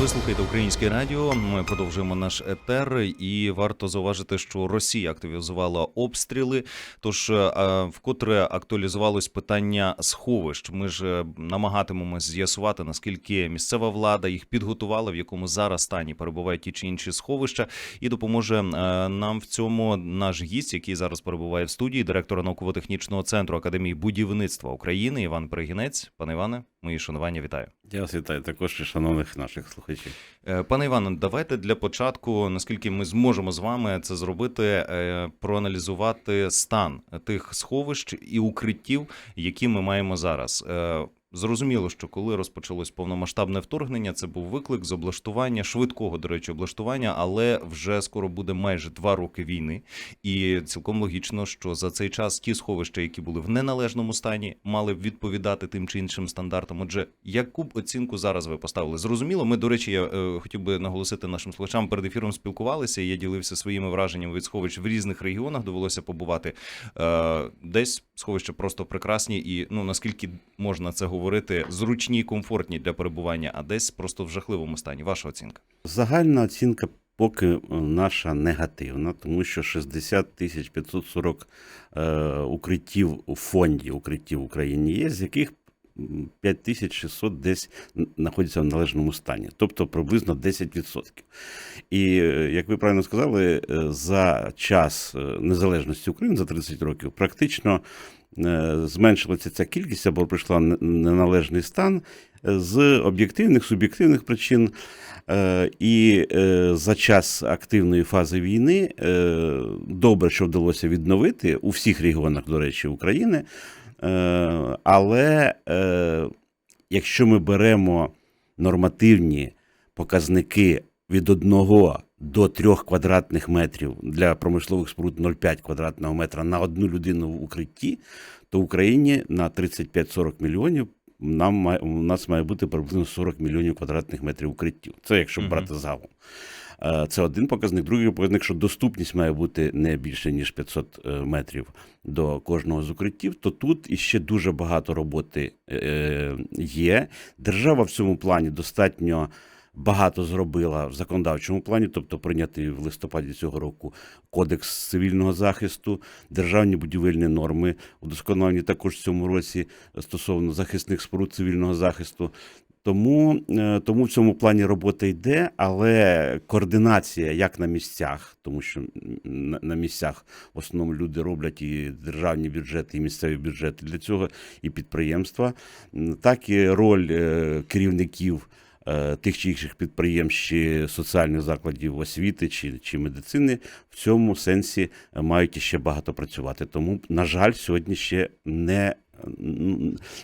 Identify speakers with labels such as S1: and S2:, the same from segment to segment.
S1: Ви слухаєте українське радіо. Ми продовжуємо наш етер, і варто зауважити, що Росія активізувала обстріли. Тож е, вкотре актуалізувалось питання сховищ. Ми ж е, намагатимемось з'ясувати наскільки місцева влада їх підготувала, в якому зараз стані перебувають ті чи інші сховища, і допоможе е, нам в цьому наш гість, який зараз перебуває в студії, директор науково-технічного центру Академії будівництва України Іван Перегінець. Пане Іване, мої шанування, вітаю.
S2: Я вас вітаю також і шановних наших слухачів.
S1: Е, Пане Іване, давайте для початку, наскільки ми зможемо з вами це зробити, е, проаналізувати стан тих сховищ і укриттів, які ми маємо зараз. Зрозуміло, що коли розпочалось повномасштабне вторгнення, це був виклик з облаштування швидкого, до речі, облаштування, але вже скоро буде майже два роки війни, і цілком логічно, що за цей час ті сховища, які були в неналежному стані, мали б відповідати тим чи іншим стандартам. Отже, яку б оцінку зараз ви поставили? Зрозуміло, ми до речі, я е, хотів би наголосити нашим слухачам перед ефіром спілкувалися. Я ділився своїми враженнями від сховищ в різних регіонах. Довелося побувати е, десь сховища просто прекрасні, і ну наскільки можна це говорити, зручні і комфортні для перебування, а десь просто в жахливому стані. Ваша оцінка?
S2: Загальна оцінка поки е, наша негативна, тому що 60 тисяч 540 е, укриттів у фонді укриттів в Україні є, з яких 5600 десь знаходяться в належному стані, тобто приблизно 10%. І е, як ви правильно сказали, е, за час е, незалежності України за 30 років практично зменшилася ця кількість або прийшла неналежний стан з об'єктивних, суб'єктивних причин. І за час активної фази війни добре, що вдалося відновити у всіх регіонах, до речі, України. Е, Але е, якщо ми беремо нормативні показники від 1 до 3 квадратних метрів для промислових споруд 0,5 квадратного метра на одну людину в укритті, то в Україні на 35-40 мільйонів нам у нас має бути приблизно 40 мільйонів квадратних метрів укриттів. Це якщо брати загалом. Е, Це один показник. Другий показник, що доступність має бути не більше ніж 500 е, метрів до кожного з укриттів, то тут іще дуже багато роботи е, є. Держава в цьому плані достатньо багато зробила в законодавчому плані, тобто прийнятий в листопаді цього року кодекс цивільного захисту, державні будівельні норми удосконалені також в цьому році стосовно захисних споруд цивільного захисту. Тому, е, тому в цьому плані робота йде, але координація як на місцях, тому що на, місцях в основному люди роблять і державні бюджети, і місцеві бюджети для цього, і підприємства, так і роль е, керівників е, тих чи інших підприємств чи соціальних закладів освіти чи, чи медицини в цьому сенсі мають іще багато працювати. Тому, на жаль, сьогодні ще не.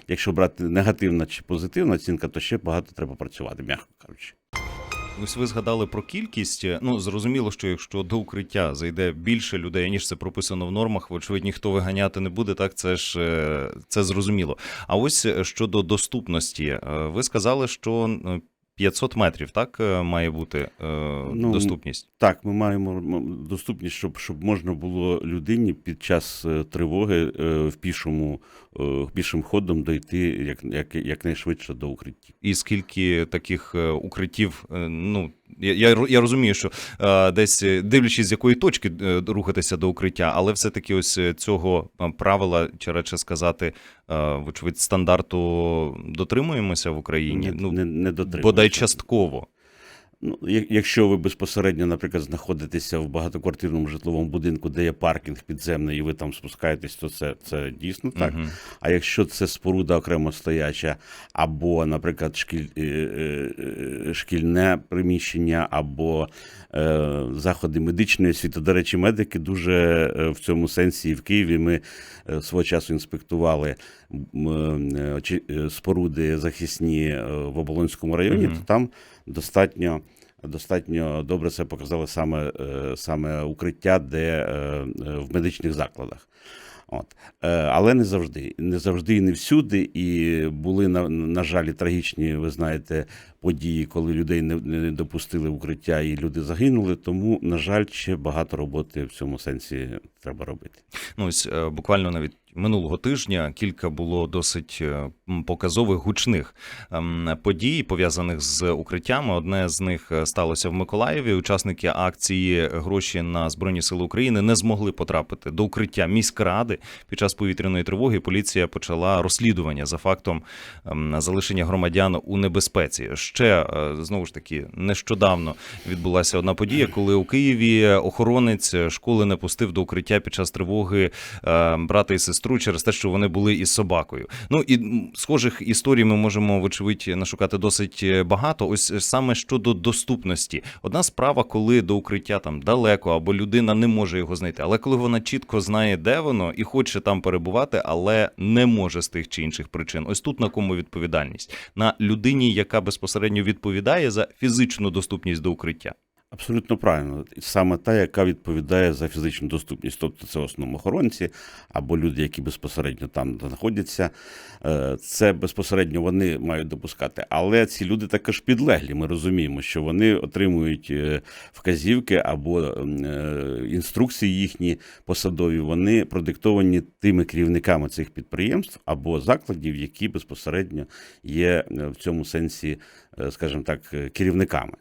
S2: Якщо брати негативна чи позитивна оцінка, то ще багато треба працювати, м'яко кажучи.
S1: Ось ви згадали про кількість. Ну зрозуміло, що якщо до укриття зайде більше людей, ніж це прописано в нормах, вочевидь ніхто виганяти не буде. Так це ж е, це зрозуміло. А ось е, щодо доступності, е, ви сказали, що е, 500 метрів так має бути
S2: Ну,
S1: доступність.
S2: Так, ми маємо доступність, щоб, щоб можна було людині під час тривоги в пішому, пішим ходом дойти як, як, якнайшвидше до укриттів.
S1: І скільки таких е, укриттів, е, ну я, я, я розумію, що е, десь е, дивлячись, з якої точки е, рухатися до укриття, але все-таки ось е, цього е, правила, чи радше сказати, е, вочевидь, стандарту дотримуємося в Україні.
S2: Не,
S1: ну,
S2: не, не дотримуємося.
S1: бодай частково.
S2: Ну, якщо ви безпосередньо, наприклад, знаходитеся в багатоквартирному житловому будинку, де є паркінг підземний, і ви там спускаєтесь, то це, це дійсно так.
S1: Мгм.
S2: А якщо це споруда окремо стояча, або, наприклад, шкіль, е, е, е, шкільне приміщення, або е, заходи медичної освіти. До речі, медики дуже в цьому сенсі і в Києві ми свого часу інспектували споруди захисні в Оболонському районі,
S1: Мгм.
S2: то там достатньо. Достатньо добре це показали саме, е, саме укриття, де е, е, в медичних закладах. От. Але не завжди. Не завжди і не всюди. І були, на, на жаль, трагічні, ви знаєте, події, коли людей не, не допустили укриття і люди загинули. Тому, на жаль, ще багато роботи в цьому сенсі треба робити.
S1: Ну, ось буквально навіть минулого тижня кілька було досить е, показових гучних ем, подій, пов'язаних з укриттями. Одне з них е, сталося в Миколаєві. Учасники акції Гроші на Збройні Сили України не змогли потрапити до укриття міськради під час повітряної тривоги. Поліція почала розслідування за фактом ем, залишення громадян у небезпеці. Ще е, знову ж таки нещодавно відбулася одна подія, коли у Києві охоронець школи не пустив до укриття під час тривоги е, брата і сестру через те, що вони були із собакою. Ну і схожих історій ми можемо вочевидь нашукати досить е, багато. Ось саме щодо доступності. Одна справа, коли до укриття там далеко або людина не може його знайти, але коли вона чітко знає, де воно, і хоче там перебувати, але не може з тих чи інших причин. Ось тут на кому відповідальність на людині, яка безпосередньо відповідає за фізичну доступність до укриття.
S2: Абсолютно правильно. Саме та, яка відповідає за фізичну доступність. Тобто це в або люди, які безпосередньо там знаходяться. Е, Це безпосередньо вони мають допускати. Але ці люди також підлеглі. Ми розуміємо, що вони отримують е, вказівки або е, інструкції їхні посадові. Вони продиктовані тими керівниками цих підприємств або закладів, які безпосередньо є в цьому сенсі, скажімо так, е, керівниками.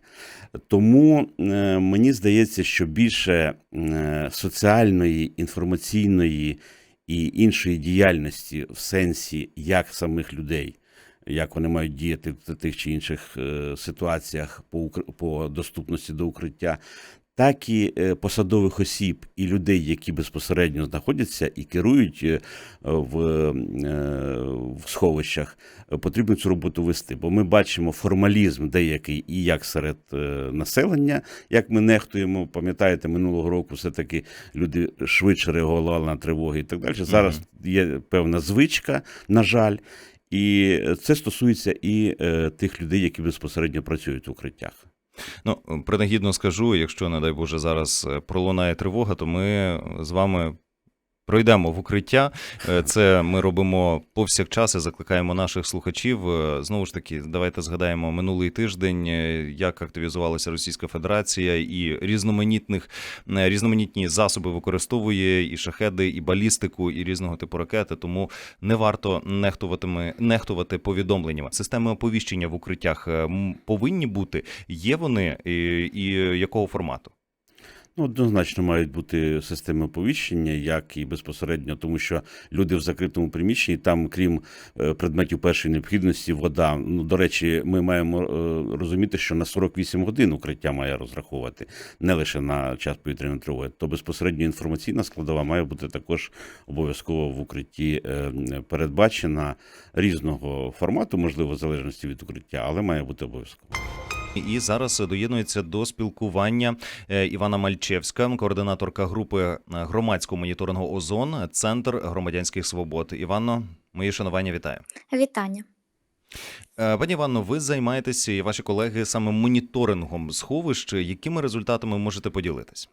S2: Тому е, мені здається, що більше е, соціальної, інформаційної і іншої діяльності в сенсі як самих людей, як вони мають діяти в тих чи інших е, ситуаціях по, по доступності до укриття, так і е, посадових осіб і людей, які безпосередньо знаходяться і керують е, в, е, в сховищах, потрібно цю роботу вести. Бо ми бачимо формалізм деякий і як серед населення, як ми нехтуємо. Пам'ятаєте, минулого року все-таки люди швидше реагували на тривоги і так далі. Зараз є певна звичка, на жаль. І це стосується і е, тих людей, які безпосередньо працюють в укриттях.
S1: Ну, принагідно скажу, якщо, не дай Боже, зараз е, пролунає тривога, то ми з вами. Пройдемо в укриття. Е, Це ми робимо повсякчас і закликаємо наших слухачів. Е, Знову ж таки, давайте згадаємо минулий тиждень, е, як активізувалася Російська Федерація і різноманітних різноманітні засоби використовує і шахеди, і балістику, і різного типу ракети. Тому не варто нехтувати, нехтувати повідомленнями. Системи оповіщення в укриттях повинні бути. Є вони і, і якого формату?
S2: Ну, однозначно мають бути системи оповіщення, як і безпосередньо, тому що люди в закритому приміщенні, там, крім е, предметів першої необхідності, вода. Ну, до речі, ми маємо е, розуміти, що на 48 годин укриття має розраховувати, не лише на час повітряної тривоги. То безпосередньо інформаційна складова має бути також обов'язково в укритті е, передбачена різного формату, можливо, в залежності від укриття, але має бути обов'язково.
S1: І зараз доєднується до спілкування е, Івана Мальчевська, координаторка групи е, громадського моніторингу ОЗОН, Центр громадянських свобод. Івано, мої шанування вітаю.
S3: Вітання.
S1: Е, Пані Івано, ви займаєтеся і ваші колеги саме моніторингом сховищ. Якими результатами можете поділитись?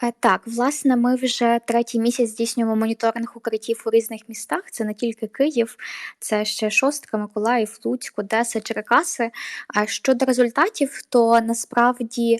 S3: Е, Так, власне, ми вже третій місяць здійснюємо моніторинг укриттів у різних містах. Це не тільки Київ, це ще Шостка, Миколаїв, Луцьк, Одеса, Черкаси. А щодо результатів, то насправді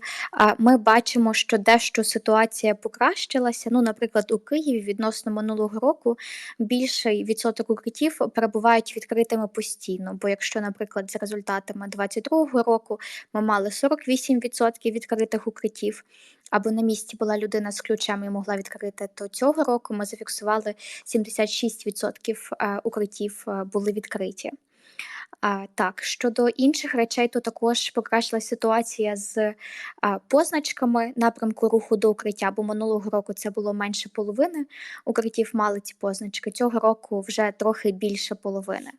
S3: ми бачимо, що дещо ситуація покращилася. Ну, наприклад, у Києві відносно минулого року більший відсоток укриттів перебувають відкритими постійно. Бо якщо, наприклад, за результатами 2022 року ми мали 48% відкритих укриттів, або на місці була людина з ключами і могла відкрити, то цього року ми зафіксували 76% е, укриттів е, були відкриті. А, так, щодо інших речей, то також покращилася ситуація з а, позначками напрямку руху до укриття, бо минулого року це було менше половини укриттів мали ці позначки. Цього року вже трохи більше половини.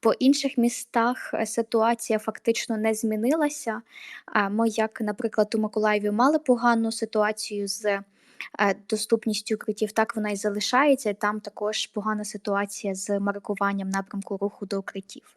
S3: По інших містах е, ситуація фактично не змінилася. А Ми, як, наприклад, у Миколаєві мали погану ситуацію з е, доступністю укриттів, так вона і залишається. Там також погана ситуація з маркуванням напрямку руху до укриттів.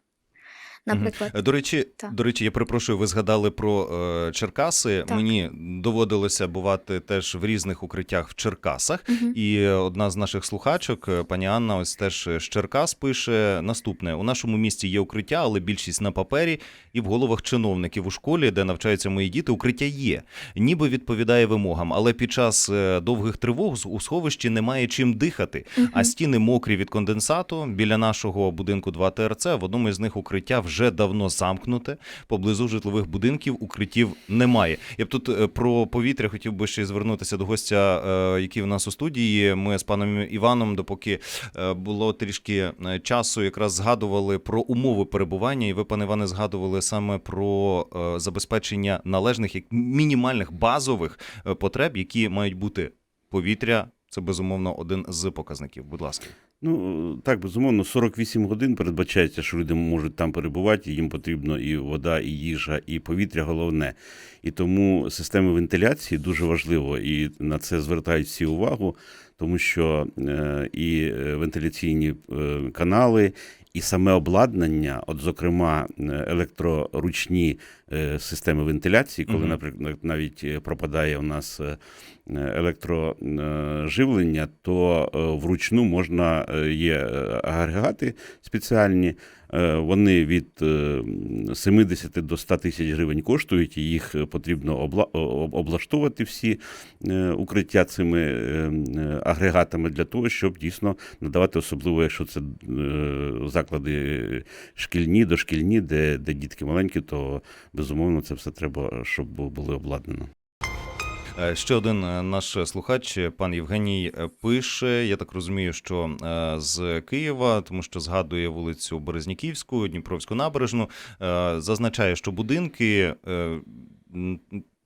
S3: Наприклад,
S1: До речі,
S3: Так.
S1: до речі, я перепрошую, ви згадали про е, Черкаси.
S3: Так.
S1: Мені доводилося бувати теж в різних укриттях в Черкасах.
S3: Мгм.
S1: І е, одна з наших слухачок, е, пані Анна, ось теж з Черкас пише наступне: у нашому місті є укриття, але більшість на папері і в головах чиновників у школі, де навчаються мої діти, укриття є, ніби відповідає вимогам. Але під час е, довгих тривог у сховищі немає чим дихати. А стіни мокрі від конденсату. Біля нашого будинку 2 ТРЦ в одному із них укриття вже давно замкнуте. Поблизу житлових будинків укриттів немає. Я б тут е, про повітря хотів би ще звернутися до гостя, е, який в нас у студії. Ми з паном Іваном, допоки е, було трішки часу, якраз згадували про умови перебування. І ви, пане Іване, згадували саме про забезпечення належних як мінімальних базових потреб, які мають бути повітря. Це безумовно один з показників. Будь ласка.
S2: Ну так, безумовно, 48 годин передбачається, що люди можуть там перебувати, і їм потрібно і вода, і їжа, і повітря головне. І тому система вентиляції дуже важливо, і на це звертають всі увагу, тому що е, і е, вентиляційні е, канали, і саме обладнання, от зокрема, е, електроручні е, системи вентиляції, коли, наприклад, навіть е, пропадає у нас електроживлення, то вручну можна є агрегати спеціальні. Е, Вони від е, 70 до 100 тисяч гривень коштують, і їх потрібно обла- облаштовувати всі е, укриття цими е, е, агрегатами для того, щоб дійсно надавати, особливо, якщо це е, заклади шкільні, дошкільні, де, де дітки маленькі, то безумовно це все треба, щоб було обладнано.
S1: Е, Ще один е, наш слухач, е, пан Євгеній, пише. Я так розумію, що з Києва, тому що згадує вулицю Березняківську, Дніпровську набережну, зазначає, що будинки.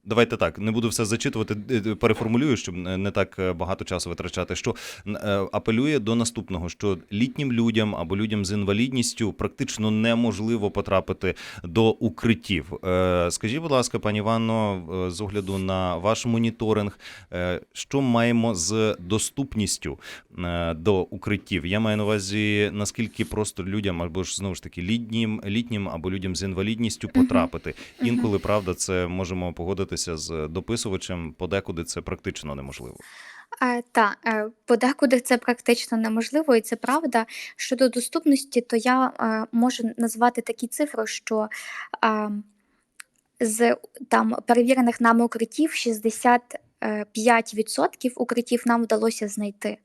S1: Давайте так, не буду все зачитувати, е, е, переформулюю, щоб не так е, багато часу витрачати. Що апелює до наступного: що літнім людям або людям з інвалідністю практично неможливо потрапити до укриттів. Скажіть, будь ласка, пані Івано, е, з огляду на ваш моніторинг, що маємо з доступністю до укриттів? Я маю на увазі, наскільки просто людям, або ж знову ж таки літнім, літнім або людям з інвалідністю потрапити. Інколи правда, це можемо погодитися з дописувачем. Подекуди це практично неможливо.
S3: Е, Та е, подекуди це практично неможливо, і це правда. Щодо доступності, то я е, можу назвати такі цифри, що е, з там перевірених нами укриттів 65% укриттів нам вдалося знайти.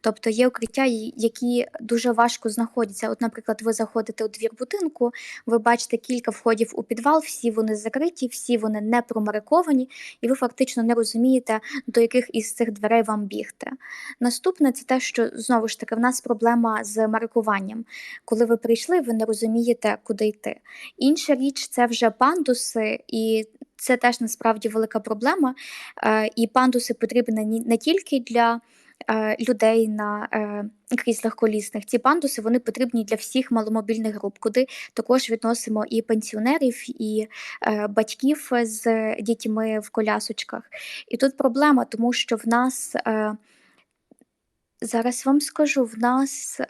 S3: Тобто є укриття, які дуже важко знаходяться. От, наприклад, ви заходите у двір будинку, ви бачите кілька входів у підвал, всі вони закриті, всі вони не промариковані, і ви фактично не розумієте, до яких із цих дверей вам бігти. Наступне це те, що знову ж таки в нас проблема з маркуванням. Коли ви прийшли, ви не розумієте, куди йти. Інша річ це вже пандуси, і це теж насправді велика проблема. Е, І пандуси потрібні не тільки для е, людей на е, кріслах колісних. Ці пандуси вони потрібні для всіх маломобільних груп, куди також відносимо і пенсіонерів, і е, батьків з дітьми в колясочках. І тут проблема, тому що в нас зараз вам скажу, в нас.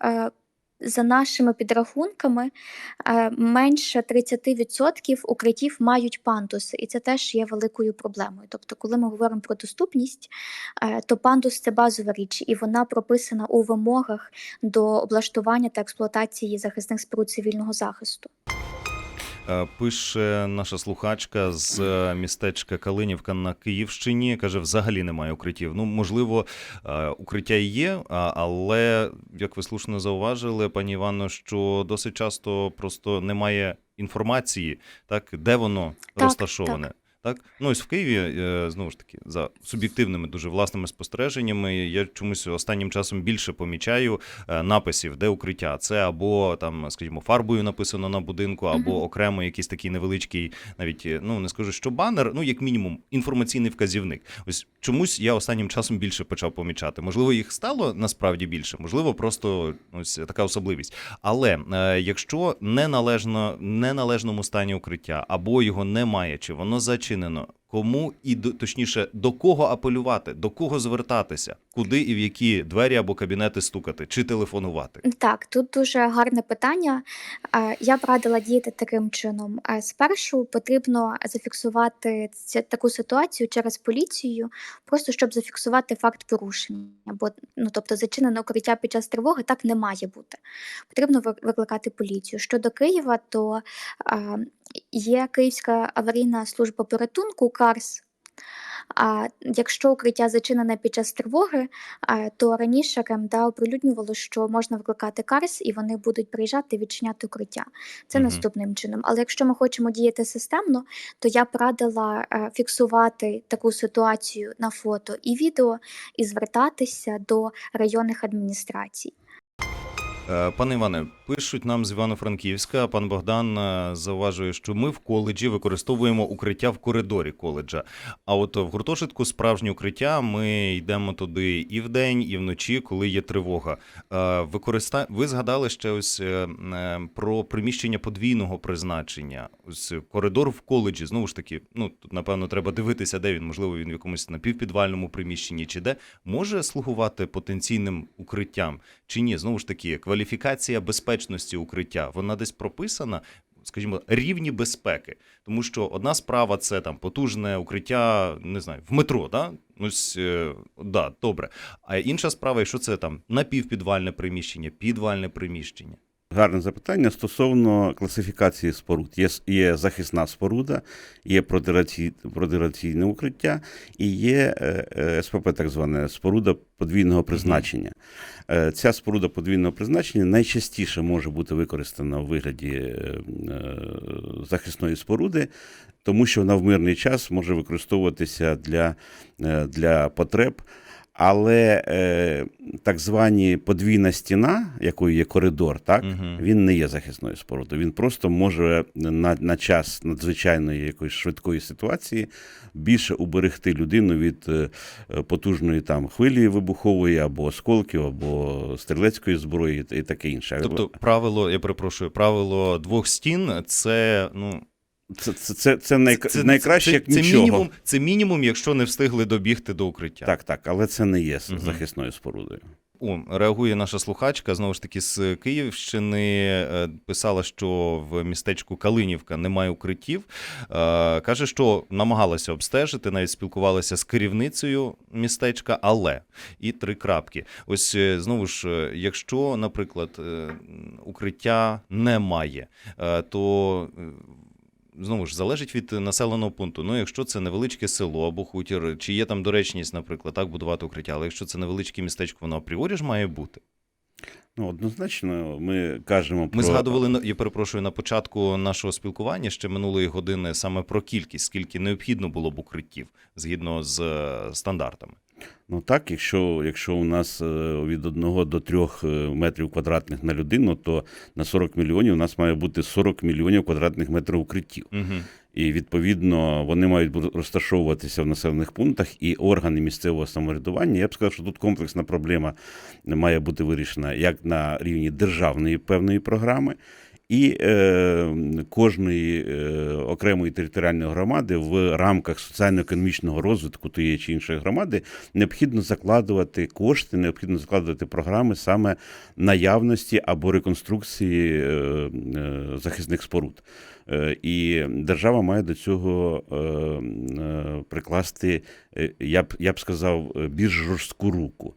S3: За нашими підрахунками, е, менше 30% укриттів мають пандуси, і це теж є великою проблемою. Тобто, коли ми говоримо про доступність, е, то пандус це базова річ, і вона прописана у вимогах до облаштування та експлуатації захисних споруд цивільного захисту.
S1: Е, Пише наша слухачка з е, містечка Калинівка на Київщині. каже, взагалі немає укриттів. Ну, можливо, е, укриття і є, але як ви слушно зауважили, пані Івано, що досить часто просто немає інформації, так де воно
S3: Так,
S1: розташоване. Так, ну ось в Києві е, знову ж таки за суб'єктивними дуже власними спостереженнями. Я чомусь останнім часом більше помічаю е, написів, де укриття. Це або там, скажімо, фарбою написано на будинку, або окремо якийсь такий невеличкий, навіть е, ну не скажу, що банер, ну як мінімум інформаційний вказівник. Ось чомусь я останнім часом більше почав помічати. Можливо, їх стало насправді більше, можливо, просто ось така особливість. Але якщо неналежно неналежному стані укриття або його немає, чи воно зачинено. Кому і точніше до кого апелювати, до кого звертатися, куди і в які двері або кабінети стукати чи телефонувати.
S3: Так, тут дуже гарне питання. Я б радила діяти таким чином. Спершу потрібно зафіксувати таку ситуацію через поліцію, просто щоб зафіксувати факт порушення. Бо ну тобто зачинене укриття під час тривоги так не має бути. Потрібно ви- викликати поліцію. Щодо Києва, то є Київська аварійна служба порятунку КАРС. А якщо укриття зачинене під час тривоги, то раніше КМДА оприлюднювало, що можна викликати КАРС, і вони будуть приїжджати відчиняти укриття. Це
S1: Мгм.
S3: наступним чином. Але якщо ми хочемо діяти системно, то я б радила е, фіксувати таку ситуацію на фото і відео і звертатися до районних адміністрацій.
S1: Е, Пане Іване, пишуть нам з Івано-Франківська. Пан Богдан е, зауважує, що ми в коледжі використовуємо укриття в коридорі коледжа. А от в гуртожитку справжнє укриття ми йдемо туди і вдень, і вночі, коли є тривога. Е, Використа... Ви згадали ще ось про приміщення подвійного призначення. Ось коридор в коледжі. Знову ж таки, ну тут напевно треба дивитися, де він. Можливо, він в якомусь напівпідвальному приміщенні, чи де може слугувати потенційним укриттям. Чи ні, знову ж таки, кваліфікація безпечності укриття, вона десь прописана, скажімо, рівні безпеки. Тому що одна справа це там потужне укриття, не знаю, в метро, да? Ось, е, да, добре. А інша справа, якщо це там напівпідвальне приміщення, підвальне приміщення.
S2: Гарне запитання стосовно класифікації споруд. Є, є захисна споруда, є протирацій, протираційне укриття і є е, е, СПП, так зване споруда подвійного призначення. Е, Ця споруда подвійного призначення найчастіше може бути використана у вигляді захисної споруди, тому що вона в мирний час може використовуватися для, для потреб. Але е, так звані подвійна стіна, якою є коридор, так
S1: Мгм.
S2: він не є захисною спорудою. Він просто може на, на час надзвичайної якоїсь швидкої ситуації більше уберегти людину від е, потужної там хвилі вибухової або осколків, або стрілецької зброї і таке інше.
S1: Тобто, правило, я перепрошую, правило двох стін це ну
S2: це, це, це, це, най, найкраще, як
S1: це,
S2: нічого.
S1: мінімум, це мінімум, якщо не встигли добігти до укриття.
S2: Так, так, але це не є
S1: Мгм.
S2: захисною спорудою.
S1: О, реагує наша слухачка знову ж таки з Київщини. е, Писала, що в містечку Калинівка немає укриттів. Е, Каже, що намагалася обстежити, навіть спілкувалася з керівницею містечка, але і три крапки. Ось е, знову ж, якщо, наприклад, укриття немає, то. Знову ж залежить від населеного пункту. Ну, якщо це невеличке село або хутір, чи є там доречність, наприклад, так будувати укриття, але якщо це невеличке містечко, воно апріорі ж має бути.
S2: Ну, однозначно, ми кажемо про
S1: Ми згадували я перепрошую на початку нашого спілкування ще минулої години саме про кількість, скільки необхідно було б укриттів згідно з е, стандартами.
S2: Ну так, якщо, якщо у нас е, від 1 до 3 метрів квадратних на людину, то на 40 мільйонів у нас має бути 40 мільйонів квадратних метрів укриттів.
S1: Угу.
S2: І відповідно вони мають розташовуватися в населених пунктах, і органи місцевого самоврядування. Я б сказав, що тут комплексна проблема має бути вирішена як на рівні державної певної програми. І е, кожної е, окремої територіальної громади в рамках соціально-економічного розвитку тієї чи іншої громади необхідно закладувати кошти, необхідно закладувати програми саме наявності або реконструкції е, е, захисних споруд. Е, І держава має до цього е, е, прикласти, я б я б сказав, більш жорстку руку.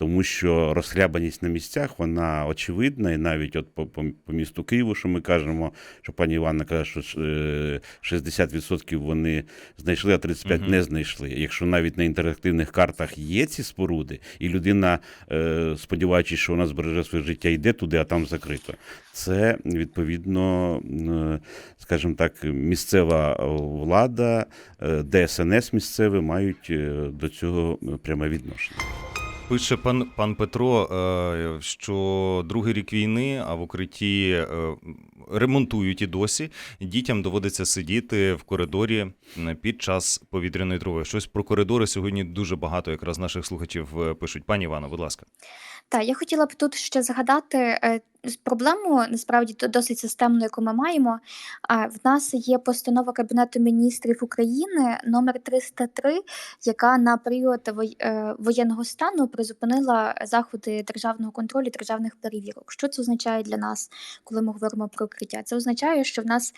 S2: Тому що розхлябаність на місцях вона очевидна, і навіть от по, по, по місту Києву, що ми кажемо, що пані Іванна каже, що е, 60% вони знайшли, а 35%
S1: Мгм.
S2: не знайшли. Якщо навіть на інтерактивних картах є ці споруди, і людина, е, сподіваючись, що вона збереже своє життя, йде туди, а там закрито. Це відповідно, е, скажімо так, місцева влада, е, ДСНС місцеве мають е, до цього пряме відношення.
S1: Пише пан пан Петро, е, що другий рік війни, а в укритті е, ремонтують і досі. Дітям доводиться сидіти в коридорі е, під час повітряної тривоги. Щось про коридори сьогодні дуже багато якраз наших слухачів пишуть. Пані Івано, будь ласка.
S3: Так, я хотіла б тут ще згадати проблему насправді досить системну, яку ми маємо. В нас є постанова Кабінету міністрів України номер 303, яка на період е, воєнного стану призупинила заходи державного контролю, державних перевірок. Що це означає для нас, коли ми говоримо про укриття? Це означає, що в нас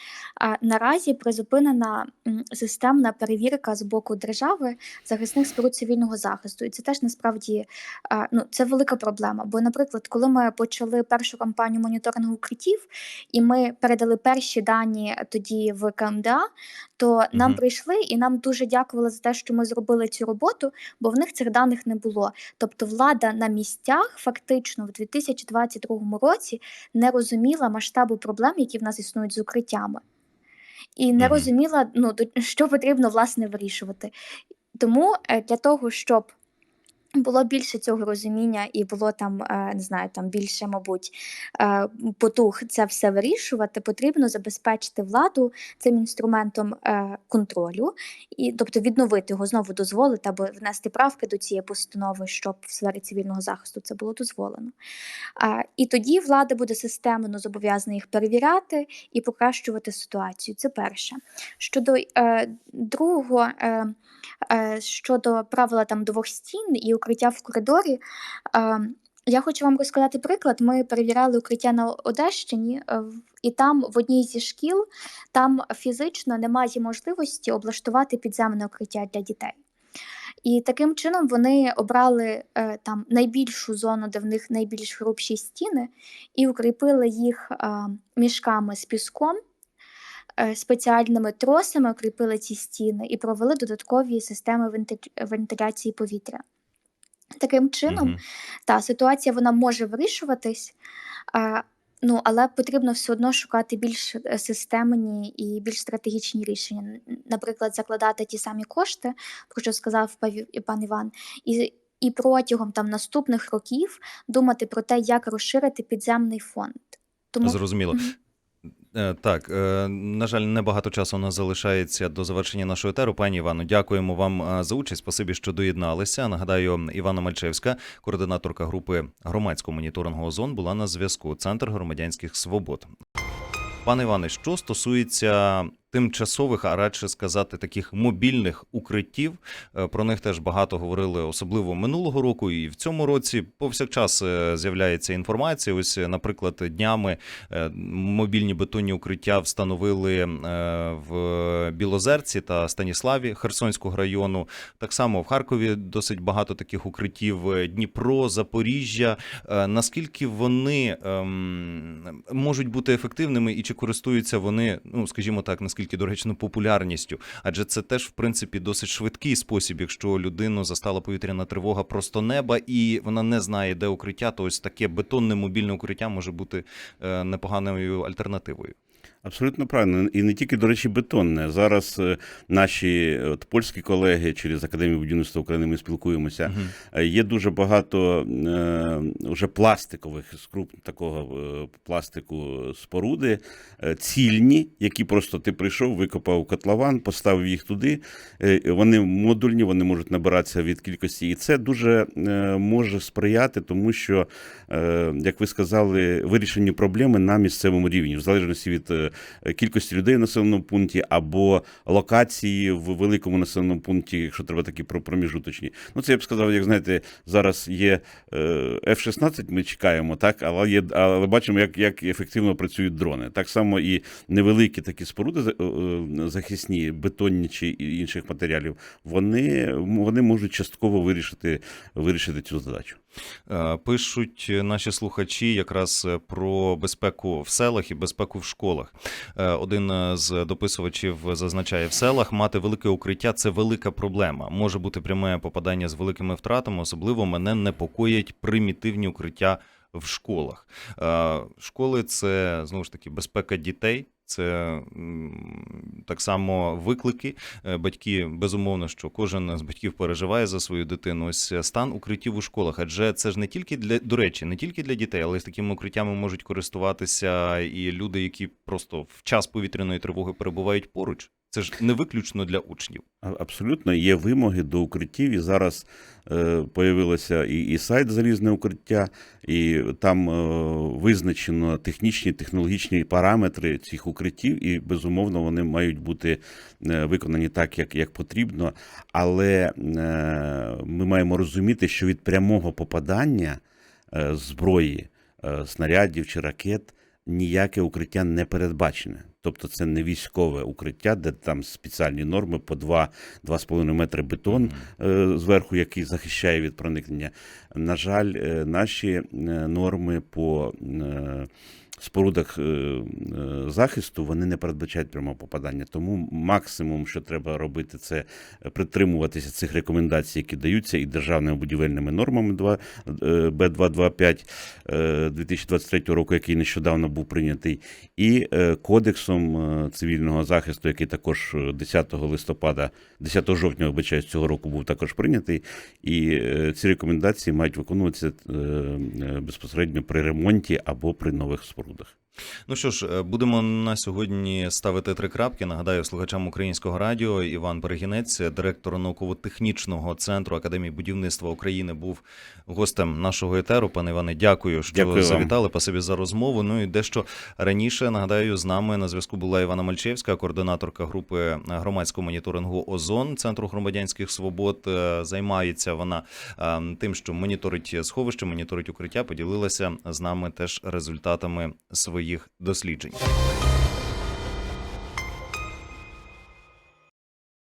S3: наразі призупинена системна перевірка з боку держави захисних споруд цивільного захисту, і це теж насправді ну, це велика проблема. Бо, наприклад, коли ми почали першу кампанію моніторингу укриттів, і ми передали перші дані тоді в КМДА, то нам прийшли і нам дуже дякували за те, що ми зробили цю роботу, бо в них цих даних не було. Тобто, влада на місцях фактично в 2022 році не розуміла масштабу проблем, які в нас існують з укриттями. І не розуміла, ну, що потрібно власне вирішувати. Тому е, для того, щоб було більше цього розуміння і було там, е, не знаю, там більше, мабуть, е, потуг це все вирішувати, потрібно забезпечити владу цим інструментом е, контролю, і тобто відновити його знову дозволити або внести правки до цієї постанови, щоб в сфері цивільного захисту це було дозволено. І тоді влада буде системно зобов'язана їх перевіряти і покращувати ситуацію. Це перше. Щодо другого, щодо правила там двох стін і укриття в коридорі. Я хочу вам розказати приклад. Ми перевіряли укриття на Одещині, е, і там в одній зі шкіл там фізично немає можливості облаштувати підземне укриття для дітей. І таким чином вони обрали е, там найбільшу зону, де в них найбільш грубші стіни, і укріпили їх е, мішками з піском, спеціальними тросами укріпили ці стіни і провели додаткові системи вентиляції повітря. Таким чином,
S1: Мгм.
S3: та ситуація вона може вирішуватись, а, ну, але потрібно все одно шукати більш е, системні і більш стратегічні рішення. Н- Наприклад, закладати ті самі кошти, про що сказав пав- пан Іван, і, і протягом там наступних років думати про те, як розширити підземний фонд. Тому
S1: Зрозуміло.
S3: Мгм.
S1: Е, Так, е, на жаль, небагато часу у нас залишається до завершення нашого етеру. Пані Івано, дякуємо вам е, за участь. Спасибі, що доєдналися. Нагадаю, Івана Мальчевська, координаторка групи громадського моніторингу ОЗОН, була на зв'язку. Центр громадянських свобод. Пане Іване, що стосується тимчасових, а радше сказати, таких мобільних укриттів, е, про них теж багато говорили, особливо минулого року, і в цьому році повсякчас е, з'являється інформація. Ось, е, наприклад, днями мобільні бетонні укриття встановили в Білозерці та Станіславі Херсонського району. Так само в Харкові досить багато таких укриттів. Дніпро, Запоріжжя. Наскільки вони ем, можуть бути ефективними і чи користуються вони, ну скажімо так, наскільки доречно популярністю? Адже це теж в принципі досить швидкий спосіб, якщо людину застала повітряна тривога просто неба, і вона не знає, де укриття, то ось таке бетонне мобільне укриття може бути е, непоганою альтернативою.
S2: Абсолютно правильно. І не тільки, до речі, бетонне. Зараз е, наші от, польські колеги через Академію будівництва України ми спілкуємося. Е, Є дуже багато е, вже пластикових з круп такого е, пластику споруди, е, цільні, які просто ти прийшов, викопав котлован, поставив їх туди. Е, Вони модульні, вони можуть набиратися від кількості, і це дуже е, може сприяти, тому що, е, як ви сказали, вирішенню проблеми на місцевому рівні, в залежності від е, кількості людей в населеному пункті або локації в великому населеному пункті, якщо треба такі про- проміжуточні. Ну, це я б сказав, як знаєте, зараз є е, F-16, ми чекаємо, так, але є, але бачимо, як, як ефективно працюють дрони. Так само і невеликі такі споруди е, е, захисні, бетонні чи інших матеріалів, вони, вони можуть частково вирішити, вирішити цю задачу.
S1: Е, Пишуть наші слухачі якраз е, про безпеку в селах і безпеку в школах. Е, Один е, з дописувачів зазначає, в селах мати велике укриття це велика проблема. Може бути пряме попадання з великими втратами. Особливо мене непокоять примітивні укриття в школах. Е, Школи це знову ж таки безпека дітей. Це так само виклики. Е, Батьки безумовно, що кожен з батьків переживає за свою дитину. Ось е, стан укриттів у школах, адже це ж не тільки для до речі, не тільки для дітей, але й такими укриттями можуть користуватися і люди, які просто в час повітряної тривоги перебувають поруч. Це ж не виключно для учнів.
S2: Абсолютно є вимоги до укриттів, і зараз е, появилося і, і сайт залізне укриття, і там е, визначено технічні технологічні параметри цих укриттів, і безумовно вони мають бути е, виконані так, як, як потрібно. Але е, ми маємо розуміти, що від прямого попадання е, зброї, е, снарядів чи ракет ніяке укриття не передбачене. Тобто це не військове укриття, де там спеціальні норми по 2-2,5 метри бетон е, зверху, який захищає від проникнення. На жаль, е, наші е, норми по спорудах е, е, захисту вони не передбачають прямого попадання. Тому максимум, що треба робити, це притримуватися цих рекомендацій, які даються і державними будівельними нормами 2, Б225 е, 2023 року, який нещодавно був прийнятий, і е, кодексом цивільного захисту, який також е, 10 листопада, 10 жовтня, вибачаюсь, цього року був також прийнятий. І ці рекомендації мають виконуватися безпосередньо при ремонті або при нових спорудах. uitvoerig.
S1: Ну що ж, е, будемо на сьогодні ставити три крапки. Нагадаю слухачам українського радіо Іван Перегінець, директор науково-технічного центру Академії будівництва України, був гостем нашого етеру. Пане Іване, дякую, що
S2: Дякую
S1: завітали. Спасибі за розмову. Ну і дещо раніше нагадаю, з нами на зв'язку була Івана Мальчевська, координаторка групи громадського моніторингу ОЗОН Центру громадянських свобод. Е, Займається вона е, тим, що моніторить сховище, моніторить укриття. Поділилася з нами теж результатами своїх досліджень.